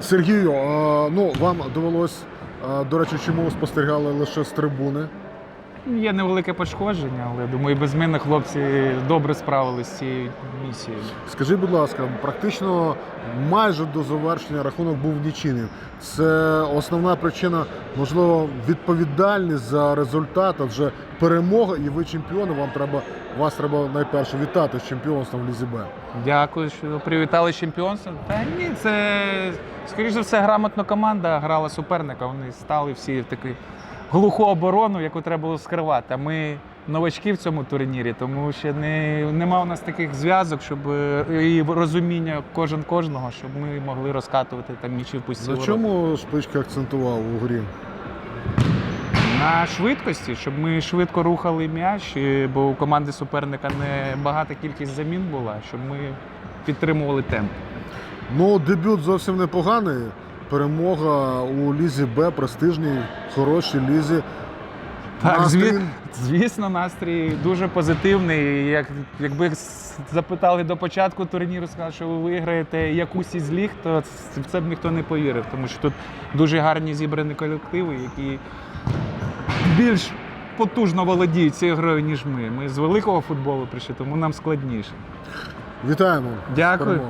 Сергію, ну вам довелось, до речі, чому спостерігали лише з трибуни? Є невелике пошкодження, але думаю, без мене хлопці добре справилися з цією місією. Скажіть, будь ласка, практично майже до завершення рахунок був нічийним. Це основна причина, можливо, відповідальність за результат, адже перемога, і ви чемпіони. Вам треба вас треба найперше вітати з чемпіонством в Лізі Б. Дякую, що привітали з чемпіонством. Та ні, це скоріш за все грамотна команда грала суперника. Вони стали всі в таку глуху оборону, яку треба було скривати. А ми новачки в цьому турнірі, тому ще не, нема у нас таких зв'язок, щоб е, і розуміння кожен кожного, щоб ми могли розкатувати там м'ячі в пусті. На ворота. чому шпичка акцентував у грі? На швидкості, щоб ми швидко рухали м'яч, бо у команди суперника не багата кількість замін була, щоб ми підтримували темп. Ну, дебют зовсім непоганий. Перемога у Лізі Б, престижній, хорошій лізі. Так, зві... звісно, настрій дуже позитивний. Як, якби запитали до початку турніру, сказали, що ви виграєте якусь із ліг, то в це б ніхто не повірив, тому що тут дуже гарні зібрані колективи, які більш потужно володіють цією грою, ніж ми. Ми з великого футболу прийшли, тому нам складніше. Вітаємо. Дякую.